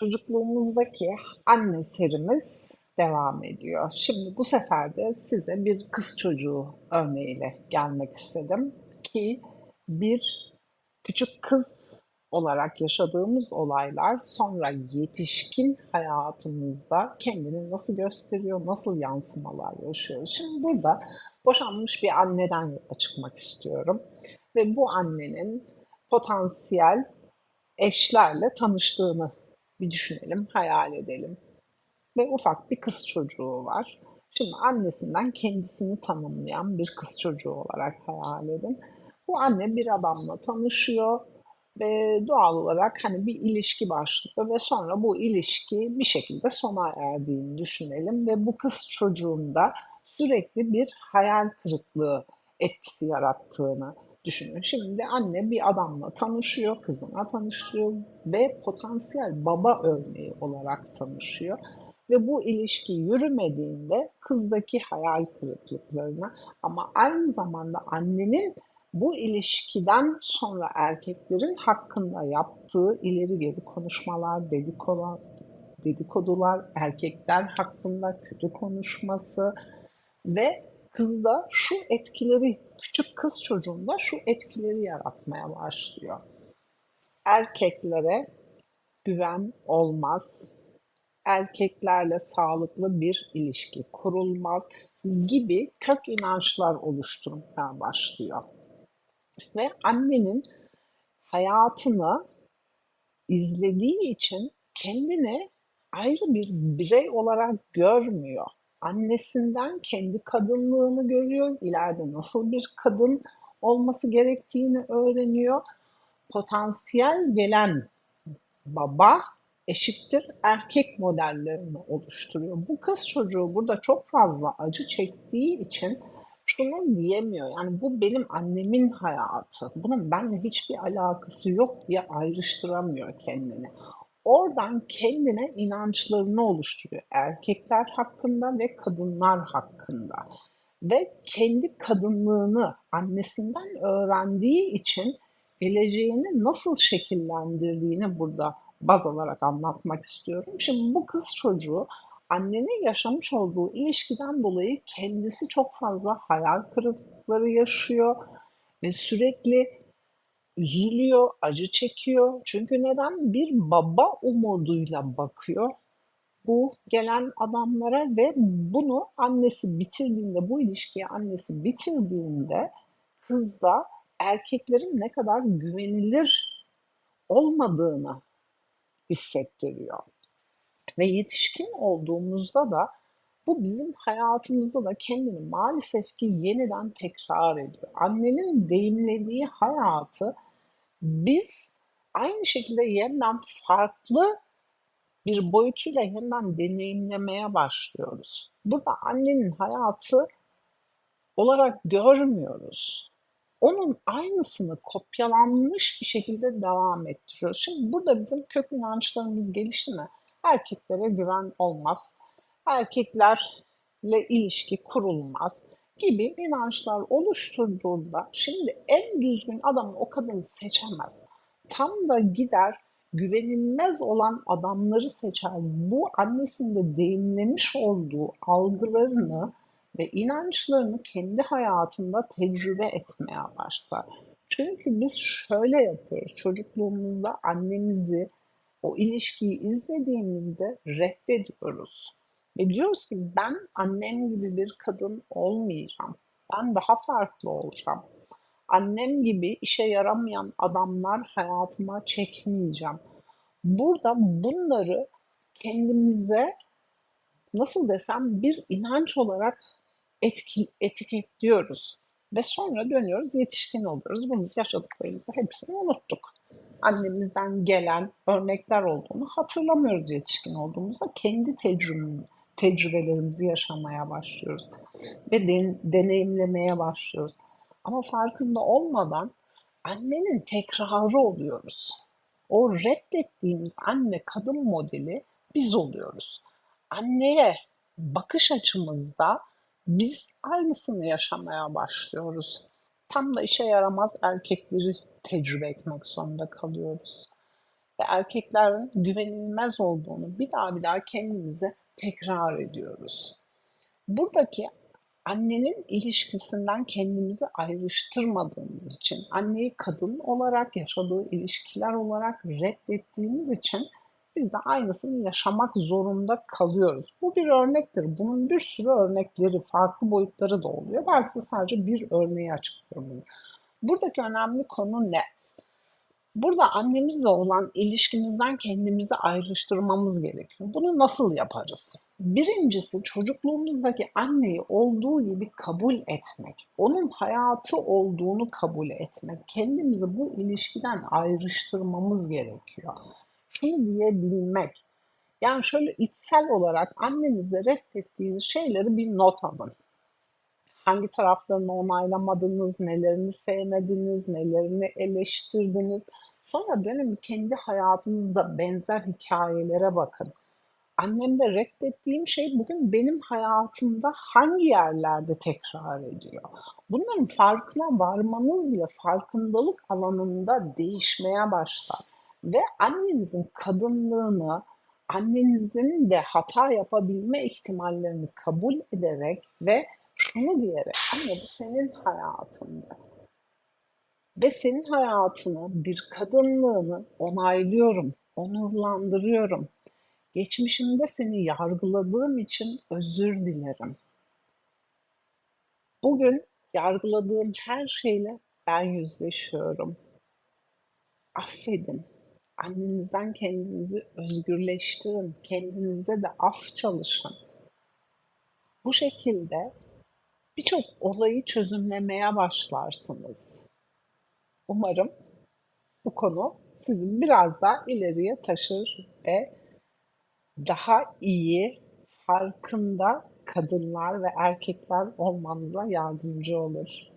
Çocukluğumuzdaki anne serimiz devam ediyor. Şimdi bu sefer de size bir kız çocuğu örneğiyle gelmek istedim ki bir küçük kız olarak yaşadığımız olaylar sonra yetişkin hayatımızda kendini nasıl gösteriyor, nasıl yansımalar yaşıyor. Şimdi burada boşanmış bir anneden çıkmak istiyorum ve bu annenin potansiyel eşlerle tanıştığını bir düşünelim, hayal edelim. Ve ufak bir kız çocuğu var. Şimdi annesinden kendisini tanımlayan bir kız çocuğu olarak hayal edin. Bu anne bir adamla tanışıyor ve doğal olarak hani bir ilişki başlıyor ve sonra bu ilişki bir şekilde sona erdiğini düşünelim ve bu kız çocuğunda sürekli bir hayal kırıklığı etkisi yarattığını düşünün. Şimdi anne bir adamla tanışıyor, kızına tanışıyor ve potansiyel baba örneği olarak tanışıyor. Ve bu ilişki yürümediğinde kızdaki hayal kırıklıklarına ama aynı zamanda annenin bu ilişkiden sonra erkeklerin hakkında yaptığı ileri geri konuşmalar, dedikodular, dedikodular, erkekler hakkında kötü konuşması ve kızda şu etkileri, küçük kız çocuğunda şu etkileri yaratmaya başlıyor. Erkeklere güven olmaz, erkeklerle sağlıklı bir ilişki kurulmaz gibi kök inançlar oluşturmaya başlıyor. Ve annenin hayatını izlediği için kendini ayrı bir birey olarak görmüyor. Annesinden kendi kadınlığını görüyor, ileride nasıl bir kadın olması gerektiğini öğreniyor. Potansiyel gelen baba eşittir erkek modellerini oluşturuyor. Bu kız çocuğu burada çok fazla acı çektiği için şunu diyemiyor. Yani bu benim annemin hayatı. Bunun benimle hiçbir alakası yok diye ayrıştıramıyor kendini. Oradan kendine inançlarını oluşturuyor. Erkekler hakkında ve kadınlar hakkında. Ve kendi kadınlığını annesinden öğrendiği için geleceğini nasıl şekillendirdiğini burada baz alarak anlatmak istiyorum. Şimdi bu kız çocuğu annenin yaşamış olduğu ilişkiden dolayı kendisi çok fazla hayal kırıklıkları yaşıyor ve sürekli üzülüyor, acı çekiyor. Çünkü neden? Bir baba umuduyla bakıyor bu gelen adamlara ve bunu annesi bitirdiğinde, bu ilişkiyi annesi bitirdiğinde kız da erkeklerin ne kadar güvenilir olmadığını hissettiriyor. Ve yetişkin olduğumuzda da bu bizim hayatımızda da kendini maalesef ki yeniden tekrar ediyor. Annenin deyimlediği hayatı biz aynı şekilde yeniden farklı bir boyutuyla yeniden deneyimlemeye başlıyoruz. Burada annenin hayatı olarak görmüyoruz. Onun aynısını kopyalanmış bir şekilde devam ettiriyoruz. Şimdi burada bizim kök inançlarımız gelişti mi? Erkeklere güven olmaz. Erkeklerle ilişki kurulmaz gibi inançlar oluşturduğunda şimdi en düzgün adamı o kadını seçemez. Tam da gider güvenilmez olan adamları seçer. Bu annesinde deyimlemiş olduğu algılarını ve inançlarını kendi hayatında tecrübe etmeye başlar. Çünkü biz şöyle yapıyoruz. Çocukluğumuzda annemizi, o ilişkiyi izlediğimizde reddediyoruz. Ve diyoruz ki ben annem gibi bir kadın olmayacağım. Ben daha farklı olacağım. Annem gibi işe yaramayan adamlar hayatıma çekmeyeceğim. Burada bunları kendimize nasıl desem bir inanç olarak etki, etiketliyoruz. Ve sonra dönüyoruz yetişkin oluyoruz. Bunu yaşadıklarımızı hepsini unuttuk. Annemizden gelen örnekler olduğunu hatırlamıyoruz yetişkin olduğumuzda. Kendi tecrübemiz, tecrübelerimizi yaşamaya başlıyoruz. Ve den, deneyimlemeye başlıyoruz. Ama farkında olmadan annenin tekrarı oluyoruz. O reddettiğimiz anne kadın modeli biz oluyoruz. Anneye bakış açımızda biz aynısını yaşamaya başlıyoruz. Tam da işe yaramaz erkekleri tecrübe etmek zorunda kalıyoruz. ve erkeklerin güvenilmez olduğunu bir daha bir daha kendimize tekrar ediyoruz. Buradaki annenin ilişkisinden kendimizi ayrıştırmadığımız için, anneyi kadın olarak, yaşadığı ilişkiler olarak reddettiğimiz için biz de aynısını yaşamak zorunda kalıyoruz. Bu bir örnektir. Bunun bir sürü örnekleri, farklı boyutları da oluyor. Ben size sadece bir örneği açıklıyorum. Buradaki önemli konu ne? Burada annemizle olan ilişkimizden kendimizi ayrıştırmamız gerekiyor. Bunu nasıl yaparız? Birincisi çocukluğumuzdaki anneyi olduğu gibi kabul etmek. Onun hayatı olduğunu kabul etmek. Kendimizi bu ilişkiden ayrıştırmamız gerekiyor. Şunu diyebilmek. Yani şöyle içsel olarak annenize reddettiğiniz şeyleri bir not alın hangi taraflarını onaylamadınız, nelerini sevmediniz, nelerini eleştirdiniz. Sonra dönün kendi hayatınızda benzer hikayelere bakın. Annemde reddettiğim şey bugün benim hayatımda hangi yerlerde tekrar ediyor? Bunların farkına varmanız bile farkındalık alanında değişmeye başlar. Ve annenizin kadınlığını, annenizin de hata yapabilme ihtimallerini kabul ederek ve şunu diyerek anne bu senin hayatında ve senin hayatını bir kadınlığını onaylıyorum, onurlandırıyorum. Geçmişimde seni yargıladığım için özür dilerim. Bugün yargıladığım her şeyle ben yüzleşiyorum. Affedin. Annenizden kendinizi özgürleştirin. Kendinize de af çalışın. Bu şekilde birçok olayı çözümlemeye başlarsınız. Umarım bu konu sizi biraz daha ileriye taşır ve daha iyi, farkında kadınlar ve erkekler olmanıza yardımcı olur.